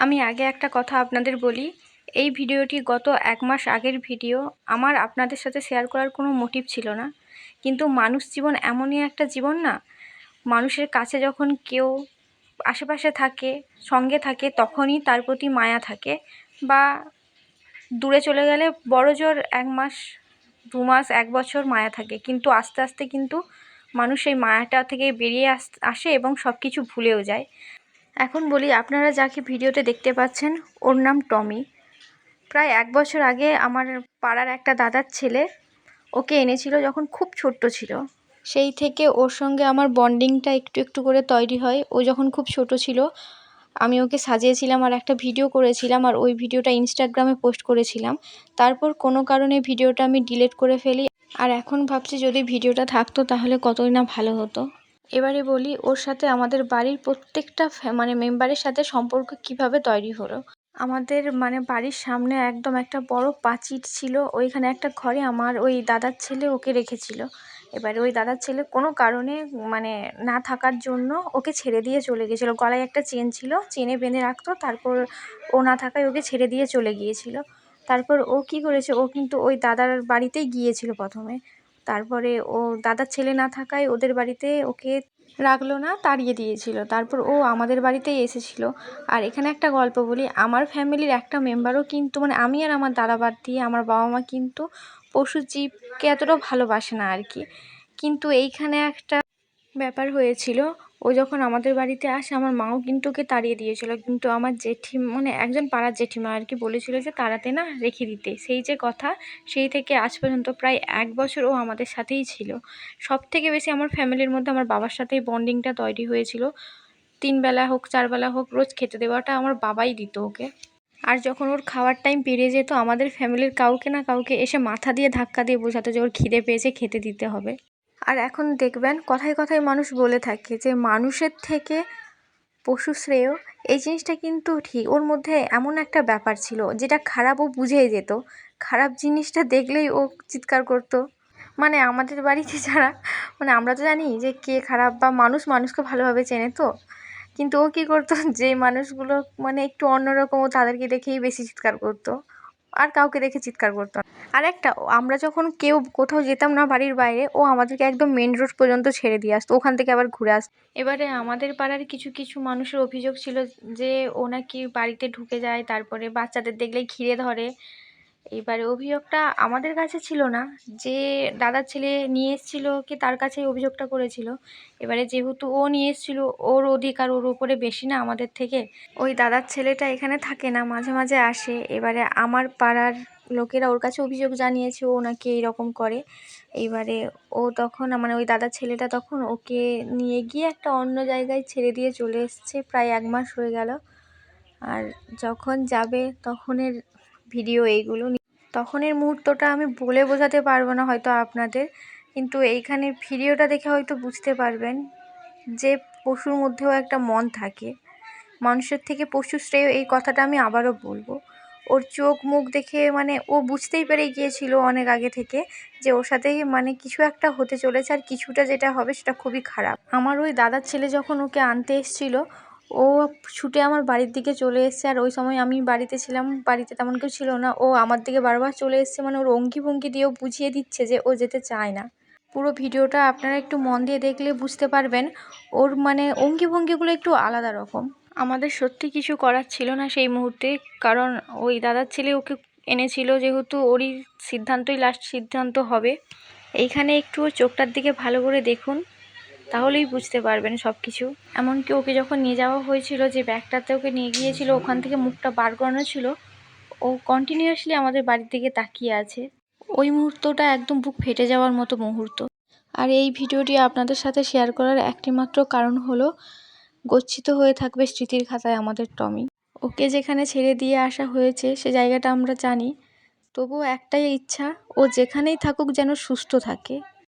আমি আগে একটা কথা আপনাদের বলি। এই ভিডিওটি গত এক মাস আগের ভিডিও। আমার আপনাদের সাথে শেয়ার করার কোনো মোটিভ ছিল না। কিন্তু মানুষ জীবন এমনই একটা জীবন না? মানুষের কাছে যখন কেউ আশেপাশে থাকে, সঙ্গে থাকে, তখনই তার প্রতি মায়া থাকে বা দূরে চলে গেলে বড় জোর এক মাস, দু মাস, এক বছর মায়া থাকে। কিন্তু আস্তে আস্তে কিন্তু মানুষ এই মায়াটা থেকে বেরিয়ে আস, আসে এবং সব কিছু ভুলেও যায়। এখন বলি, আপনারা যাকে ভিডিওতে দেখতে পাচ্ছেন, ওর নাম টমি। প্রায় এক বছর আগে আমার পাড়ার একটা দাদার ছেলে ওকে এনেছিল যখন খুব ছোট্ট ছিল। সেই থেকে ওর সঙ্গে আমার বন্ডিংটা একটু একটু করে তৈরি হয়। ও যখন খুব ছোট ছিল, আমি ওকে সাজিয়েছিলাম আর একটা ভিডিও করেছিলাম আর ওই ভিডিওটা ইনস্টাগ্রামে পোস্ট করেছিলাম। তারপর কোনো কারণে ভিডিওটা আমি ডিলিট করে ফেলি। আর এখন ভাবছি যদি ভিডিওটা থাকতো তাহলে কতই না ভালো হতো। এবারে বলি, ওর সাথে আমাদের বাড়ির প্রত্যেকটা মানে মেম্বারের সাথে সম্পর্ক কীভাবে তৈরি হলো? আমাদের মানে বাড়ির সামনে একদম একটা বড় পাঁচির ছিল, ওইখানে একটা ঘরে আমার ওই দাদার ছেলে ওকে রেখেছিল। এবারে ওই দাদার ছেলে কোনো কারণে মানে না থাকার জন্য ওকে ছেড়ে দিয়ে চলে গেছিল। গলায় একটা চেন ছিল, চেনে বেঁধে রাখতো, তারপর ও না থাকায় ওকে ছেড়ে দিয়ে চলে গিয়েছিল। তারপর ও কী করেছে, ও কিন্তু ওই দাদার বাড়িতেই গিয়েছিল প্রথমে। তারপরে ও দাদার ছেলে না থাকায় ওদের বাড়িতে ওকে রাখল না, তাড়িয়ে দিয়েছিল। তারপর ও আমাদের বাড়িতেই এসেছিল। আর এখানে একটা গল্প বলি, আমার ফ্যামিলির একটা মেম্বারও কিন্তু মানে আমি আর আমার দাদা বাদ দিয়ে আমার বাবা মা কিন্তু পশু জীবকে এতটাও ভালোবাসে না আর কি। কিন্তু এইখানে একটা ব্যাপার হয়েছিল ও যখন আমাদের বাড়িতে আসে, আমার মাও কিন্তু ওকে তাড়িয়ে দিয়েছিল। কিন্তু আমার জেঠি মানে একজন পাড়ার জেঠিমা আর কি বলেছিল যে, তাড়াতে না, রেখে দিতে। সেই যে কথা, সেই থেকে আজ পর্যন্ত প্রায় এক বছর ও আমাদের সাথেই ছিল। সব থেকে বেশি আমার ফ্যামিলির মধ্যে আমার বাবার সাথেই বন্ডিংটা তৈরি হয়েছিল। তিন বেলা হোক, চার বেলা হোক, রোজ খেতে দেওয়াটা আমার বাবাই দিত ওকে। আর যখন ওর খাওয়ার টাইম পেরিয়ে যেত, আমাদের ফ্যামিলির কাউকে না কাউকে এসে মাথা দিয়ে ধাক্কা দিয়ে বোঝাতো যে, ওর খিদে পেয়েছে, খেতে দিতে হবে। আর এখন দেখবেন কথায় কথায় মানুষ বলে থাকে যে মানুষের থেকে পশু শ্রেয়, এই জিনিসটা কিন্তু ঠিক। ওর মধ্যে এমন একটা ব্যাপার ছিল যেটা খারাপ ও বুঝেই যেত। খারাপ জিনিসটা দেখলেই ও চিৎকার করতো। মানে আমাদের বাড়িতে যারা মানে আমরা তো জানি যে কে খারাপ বা মানুষ মানুষকে ভালোভাবে চেনে তো। কিন্তু ও কী করতো যে মানুষগুলো মানে একটু অন্যরকম ও তাদেরকে দেখেই বেশি চিৎকার করতো। আর কাউকে দেখে চিৎকার করতো আর একটা, আমরা যখন কেউ কোথাও যেতাম না বাড়ির বাইরে, ও আমাদেরকে একদম মেন রোড পর্যন্ত ছেড়ে দিয়ে আসতো, ওখান থেকে আবার ঘুরে আসতো। এবারে আমাদের পাড়ার কিছু কিছু মানুষের অভিযোগ ছিল যে, ও নাকি বাড়িতে ঢুকে যায়, তারপরে বাচ্চাদের দেখলেই ঘিরে ধরে। এবারে অভিযোগটা আমাদের কাছে ছিল না। যে দাদার ছেলে নিয়ে এসেছিল কি তার কাছেই অভিযোগটা করেছিল। এবারে যেহেতু ও নিয়ে এসেছিল, ওর অধিকার ওর উপরে বেশি না আমাদের থেকে। ওই দাদার ছেলেটা এখানে থাকে না, মাঝে মাঝে আসে। এবারে আমার পাড়ার লোকেরা ওর কাছে অভিযোগ জানিয়েছে, ও নাকি এইরকম করে। এইবারে ও তখন মানে ওই দাদার ছেলেটা তখন ওকে নিয়ে গিয়ে একটা অন্য জায়গায় ছেড়ে দিয়ে চলে এসছে, প্রায় এক মাস হয়ে গেল। আর যখন যাবে তখনের ভিডিও এইগুলো তখনের মুহূর্তটা আমি বলে বোঝাতে পারব না হয়তো আপনাদের, কিন্তু এইখানে ভিডিওটা দেখে হয়তো বুঝতে পারবেন যে পশুর মধ্যেও একটা মন থাকে। মানুষের থেকে পশু শ্রেয় এই কথাটা আমি আবারও বলব। ওর চোখ মুখ দেখে মানে ও বুঝতেই পেরে গিয়েছিল অনেক আগে থেকে যে ওর সাথে মানে কিছু একটা হতে চলেছে আর কিছুটা যেটা হবে সেটা খুবই খারাপ। আমার ওই দাদার ছেলে যখন ওকে আনতে এসেছিল ও ছুটে আমার বাড়ির দিকে চলে এসছে। আর ওই সময় আমি বাড়িতে ছিলাম, বাড়িতে তেমন কেউ ছিল না। ও আমার দিকে বারবার চলে এসছে মানে ওর অঙ্কি ভঙ্গি দিয়েও বুঝিয়ে দিচ্ছে যে ও যেতে চায় না। পুরো ভিডিওটা আপনারা একটু মন দিয়ে দেখলে বুঝতে পারবেন, ওর মানে অঙ্কি ভঙ্গিগুলো একটু আলাদা রকম। আমাদের সত্যি কিছু করার ছিল না সেই মুহূর্তে, কারণ ওই দাদার ছেলে ওকে এনেছিল, যেহেতু ওরই সিদ্ধান্তই লাস্ট সিদ্ধান্ত হবে। এইখানে একটু চোখটার দিকে ভালো করে দেখুন। তাহলেই বুঝতে পারবেন সব কিছু এমনকি ওকে যখন নিয়ে যাওয়া হয়েছিল, যে ব্যাগটাতে ওকে নিয়ে গিয়েছিল, ওখান থেকে মুখটা বার করানো ছিল, ও কন্টিনিউয়াসলি আমাদের বাড়ির দিকে তাকিয়ে আছে। ওই মুহূর্তটা একদম বুক ফেটে যাওয়ার মতো মুহূর্ত। আর এই ভিডিওটি আপনাদের সাথে শেয়ার করার একটিমাত্র কারণ হলো, গচ্ছিত হয়ে থাকবে স্মৃতির খাতায় আমাদের টমি। ওকে যেখানে ছেড়ে দিয়ে আসা হয়েছে, সে জায়গাটা আমরা জানি। তবুও একটাই ইচ্ছা, ও যেখানেই থাকুক যেন সুস্থ থাকে।